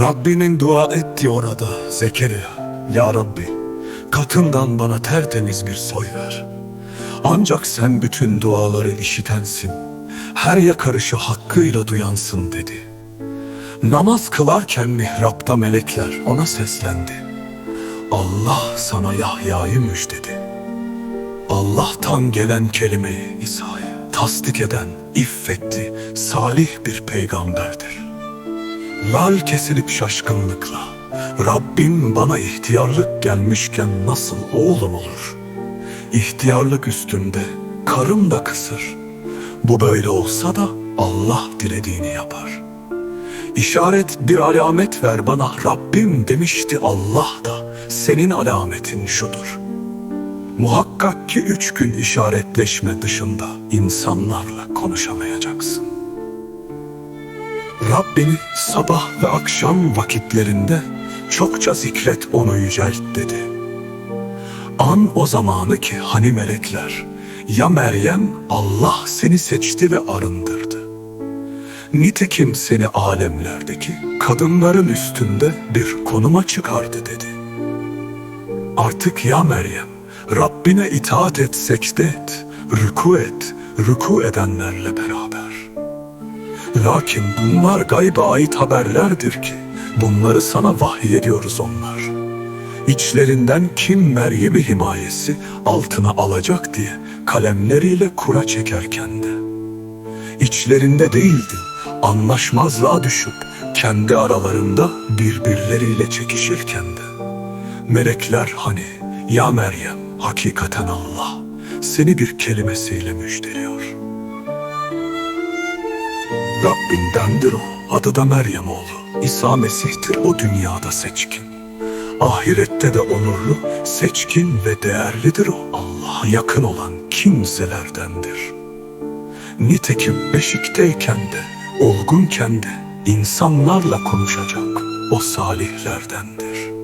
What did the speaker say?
Rabbinin dua etti orada Zekeriya. Ya Rabbi, katından bana tertemiz bir soy ver. Ancak sen bütün duaları işitensin. Her yakarışı hakkıyla duyansın dedi. Namaz kılarken mihrapta melekler ona seslendi. Allah sana Yahya'yı müjdedi. Allah'tan gelen kelimeyi İsa'ya tasdik eden iffetli, salih bir peygamberdir. Lal kesilip şaşkınlıkla Rabbim bana ihtiyarlık gelmişken nasıl oğlum olur? İhtiyarlık üstünde karım da kısır. Bu böyle olsa da Allah dilediğini yapar. İşaret bir alamet ver bana Rabbim demişti Allah da senin alametin şudur. Muhakkak ki üç gün işaretleşme dışında insanlarla konuşamayacaksın. Rabbini sabah ve akşam vakitlerinde çokça zikret onu yücelt dedi. An o zamanı ki hani melekler, ya Meryem Allah seni seçti ve arındırdı. Nitekim seni alemlerdeki kadınların üstünde bir konuma çıkardı dedi. Artık ya Meryem, Rabbine itaat et, secde et, rüku et, rüku edenlerle beraber. Lakin bunlar gayba ait haberlerdir ki, bunları sana vahyediyoruz onlar. İçlerinden kim Meryem'i himayesi altına alacak diye kalemleriyle kura çekerken de. İçlerinde değildi, anlaşmazlığa düşüp kendi aralarında birbirleriyle çekişirken de. Melekler hani ya Meryem hakikaten Allah seni bir kelimesiyle müjdeliyor. Rabbindendir o adı da Meryem oğlu İsa Mesih'tir o dünyada seçkin. Ahirette de onurlu, seçkin ve değerlidir o Allah'a yakın olan kimselerdendir. Nitekim beşikteyken de, olgunken de insanlarla konuşacak o salihlerdendir.